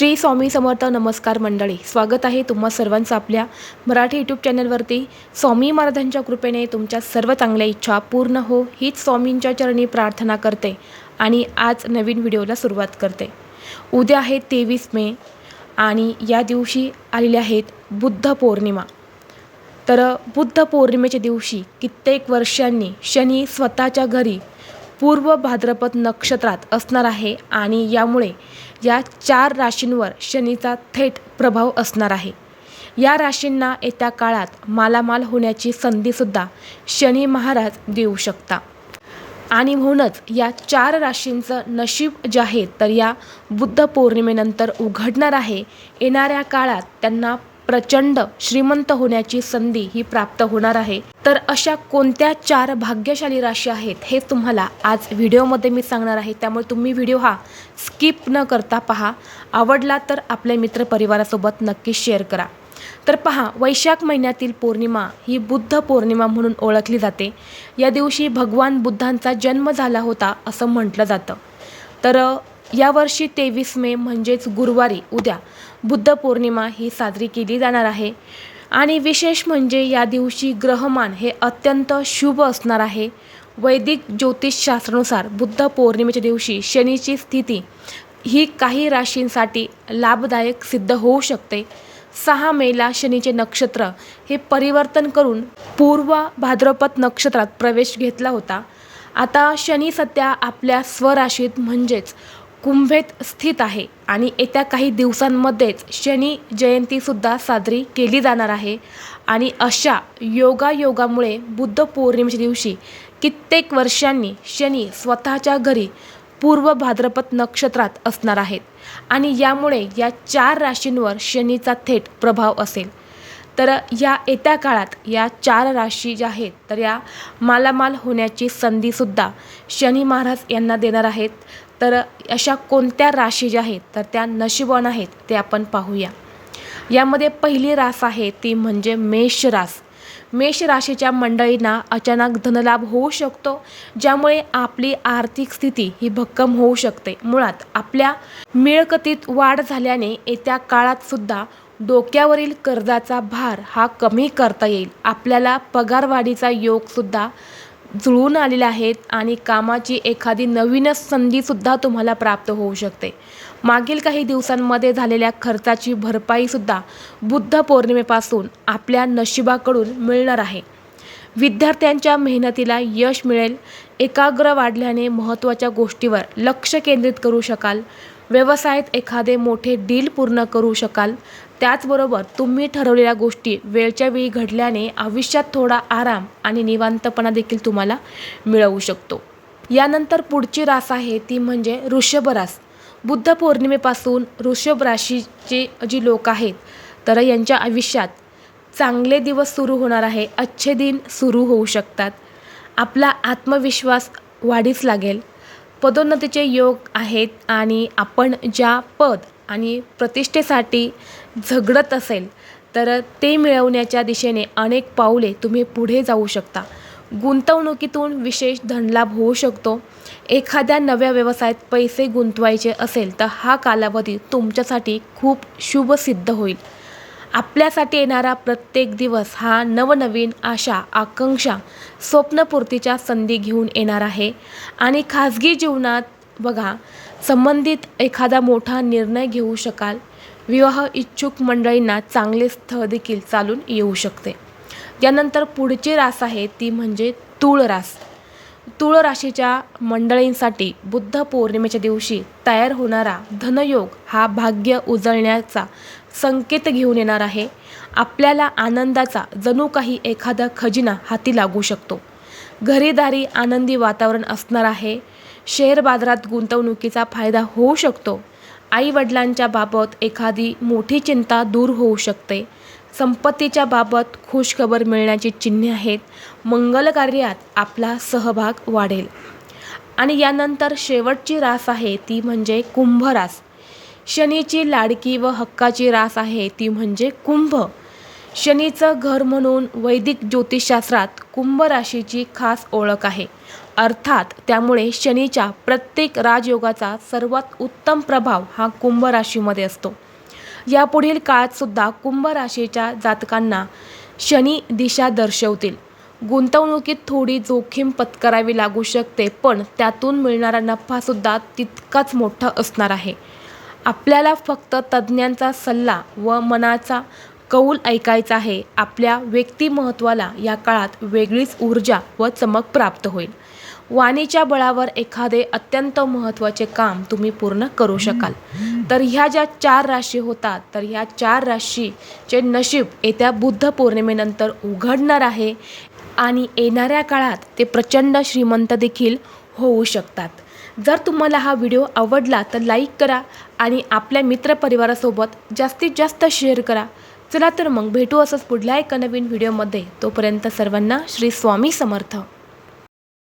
श्री स्वामी समर्थ नमस्कार मंडळी. स्वागत आहे तुम्हा सर्वांचं आपल्या मराठी यूट्यूब चॅनलवरती स्वामी महाराजांच्या कृपेने तुमच्या सर्व चांगल्या इच्छा पूर्ण हो हीच स्वामींच्या चरणी प्रार्थना करते आणि आज नवीन व्हिडिओला सुरुवात करते. उद्या आहे तेवीस मे आणि या दिवशी आलेले आहेत बुद्ध पौर्णिमा. तर बुद्ध पौर्णिमेच्या दिवशी कित्येक वर्षांनी शनी स्वतःच्या घरी पूर्व भाद्रपद नक्षत्रात असणार आहे आणि यामुळे या चार राशींवर शनीचा थेट प्रभाव असणार आहे. या राशींना येत्या काळात मालामाल होण्याची संधीसुद्धा शनी महाराज देऊ शकता. आणि म्हणूनच या चार राशींचं नशीब जे आहे तर या बुद्ध पौर्णिमेनंतर उघडणार आहे. येणाऱ्या काळात त्यांना प्रचंड श्रीमंत होण्याची संधी ही प्राप्त होणार आहे. तर अशा कोणत्या चार भाग्यशाली राशी आहेत हे तुम्हाला आज व्हिडिओमध्ये मी सांगणार आहे. त्यामुळे तुम्ही व्हिडिओ हा स्किप न करता पहा. आवडला तर आपल्या मित्रपरिवारासोबत नक्की शेअर करा. तर पहा वैशाख महिन्यातील पौर्णिमा ही बुद्ध पौर्णिमा म्हणून ओळखली जाते. या दिवशी भगवान बुद्धांचा जन्म झाला होता असं म्हटलं जातं. तर यावर्षी तेवीस मे म्हणजेच गुरुवारी उद्या बुद्ध पौर्णिमा ही साजरी केली जाणार आहे. आणि विशेष म्हणजे या दिवशी ग्रहमान हे अत्यंत शुभ असणार आहे. वैदिक ज्योतिषशास्त्रानुसार बुद्ध पौर्णिमेच्या दिवशी शनीची स्थिती ही काही राशींसाठी लाभदायक सिद्ध होऊ शकते. सहा मेला शनीचे नक्षत्र हे परिवर्तन करून पूर्व भाद्रपद नक्षत्रात प्रवेश घेतला होता. आता शनी सध्या आपल्या स्वराशीत म्हणजेच कुंभेत स्थित आहे आणि येत्या काही दिवसांमध्येच शनी जयंतीसुद्धा साजरी केली जाणार आहे. आणि अशा योगायोगामुळे बुद्ध पौर्णिमेच्या दिवशी कित्येक वर्षांनी शनी स्वतःच्या घरी पूर्व भाद्रपद नक्षत्रात असणार आहेत आणि यामुळे या चार राशींवर शनीचा थेट प्रभाव असेल. तर या येत्या काळात या चार राशी ज्या आहेत तर या मालामाल होण्याची संधीसुद्धा शनी महाराज यांना देणार आहेत. तर अशा कोणत्या राशी ज्या आहेत तर त्या नशिबवान आहेत ते आपण पाहूया. यामध्ये पहिली रास आहे ती म्हणजे मेष रास. मेष राशीच्या मंडळींना अचानक धनलाभ होऊ शकतो ज्यामुळे आपली आर्थिक स्थिती ही भक्कम होऊ शकते. मुळात आपल्या मिळकतीत वाढ झाल्याने येत्या काळात सुद्धा डोक्यावरील कर्जाचा भार हा कमी करता येईल. आपल्याला पगारवाढीचा योगसुद्धा जुळून आलेले आहेत आणि कामाची एखादी नवीनच संधीसुद्धा तुम्हाला प्राप्त होऊ शकते. मागील काही दिवसांमध्ये झालेल्या खर्चाची भरपाईसुद्धा बुद्ध पौर्णिमेपासून आपल्या नशिबाकडून मिळणार आहे. विद्यार्थ्यांच्या मेहनतीला यश मिळेल एकाग्र वाढल्याने महत्त्वाच्या गोष्टीवर लक्ष केंद्रित करू शकाल. व्यवसायात एखादे मोठे डील पूर्ण करू शकाल. त्याचबरोबर तुम्ही ठरवलेल्या गोष्टी वेळच्या वेळी घडल्याने आयुष्यात थोडा आराम आणि निवांतपणा देखील तुम्हाला मिळवू शकतो. यानंतर पुढची रास आहे ती म्हणजे ऋषभ रास. बुद्ध पौर्णिमेपासून ऋषभ राशीचे जी लोक आहेत तर यांच्या आयुष्यात चांगले दिवस सुरू होणार आहे. अच्छे दिन सुरू होऊ शकतात. आपला आत्मविश्वास वाढीस लागेल. पदोन्नतीचे योग आहेत आणि आपण ज्या पद आणि प्रतिष्ठेसाठी झगडत असेल तर ते मिळवण्याच्या दिशेने अनेक पाऊले तुम्ही पुढे जाऊ शकता. गुंतवणुकीतून विशेष धनलाभ होऊ शकतो. एखाद्या नव्या व्यवसायात पैसे गुंतवायचे असेल तर हा कालावधी तुमच्यासाठी खूप शुभ सिद्ध होईल. आपल्यासाठी येणारा प्रत्येक दिवस हा नवनवीन आशा आकांक्षा स्वप्नपूर्तीच्या संधी घेऊन येणार आहे. आणि खाजगी जीवनात बघा संबंधित एखादा मोठा निर्णय घेऊ शकाल. विवाह इच्छुक मंडळींना चांगले स्थळ देखील चालून येऊ शकते. त्यानंतर पुढची रास आहे ती म्हणजे तूळ रास तुळ राशीच्या मंडळींसाठी बुद्ध पौर्णिमेच्या दिवशी तयार होणारा धनयोग हा भाग्य उजळण्याचा संकेत घेऊन येणार आहे. आपल्याला आनंदाचा जणू काही एखादा खजिना हाती लागू शकतो. घरीदारी आनंदी वातावरण असणार आहे. शेअर बाजारात गुंतवणुकीचा फायदा होऊ शकतो. आईवडिलांच्या बाबत एखादी मोठी चिंता दूर होऊ शकते. संपत्तीच्या बाबत खुशखबर मिळण्याची चिन्हे आहेत. मंगल कार्यात आपला सहभाग वाढेल. आणि यानंतर शेवटची रास आहे ती म्हणजे कुंभ रास. शनीची लाडकी व हक्काची रास आहे ती म्हणजे कुंभ. शनीचं घर म्हणून वैदिक ज्योतिषशास्त्रात कुंभ राशीची खास ओळख आहे. अर्थात त्यामुळे शनीच्या प्रत्येक राजयोगाचा सर्वात उत्तम प्रभाव हा कुंभ राशीमध्ये असतो. यापुढील काळात सुद्धा कुंभ राशीच्या जातकांना शनी दिशा दर्शवतील. गुंतवणुकीत थोडी जोखीम पत्करावी लागू शकते पण त्यातून मिळणारा नफासुद्धा तितकाच मोठा असणार आहे. आपल्याला फक्त तज्ज्ञांचा सल्ला व मनाचा कौल ऐकायचा आहे. आपल्या व्यक्तिमत्वाला या काळात वेगळीच ऊर्जा व चमक प्राप्त होईल. वाणीच्या बळावर एखादे अत्यंत महत्त्वाचे काम तुम्ही पूर्ण करू शकाल. तर ह्या ज्या चार राशी होतात तर ह्या चार राशीचे नशीब येत्या बुद्ध पौर्णिमेनंतर उघडणार आहे आणि येणाऱ्या काळात ते प्रचंड श्रीमंत देखील होऊ शकतात. जर तुम्हाला हा व्हिडिओ आवडला तर लाईक करा आणि आपल्या मित्रपरिवारासोबत जास्तीत जास्त शेअर करा. चला तर मग भेटू असंच पुढल्या एका नवीन व्हिडिओमध्ये. तोपर्यंत सर्वांना श्री स्वामी समर्थ.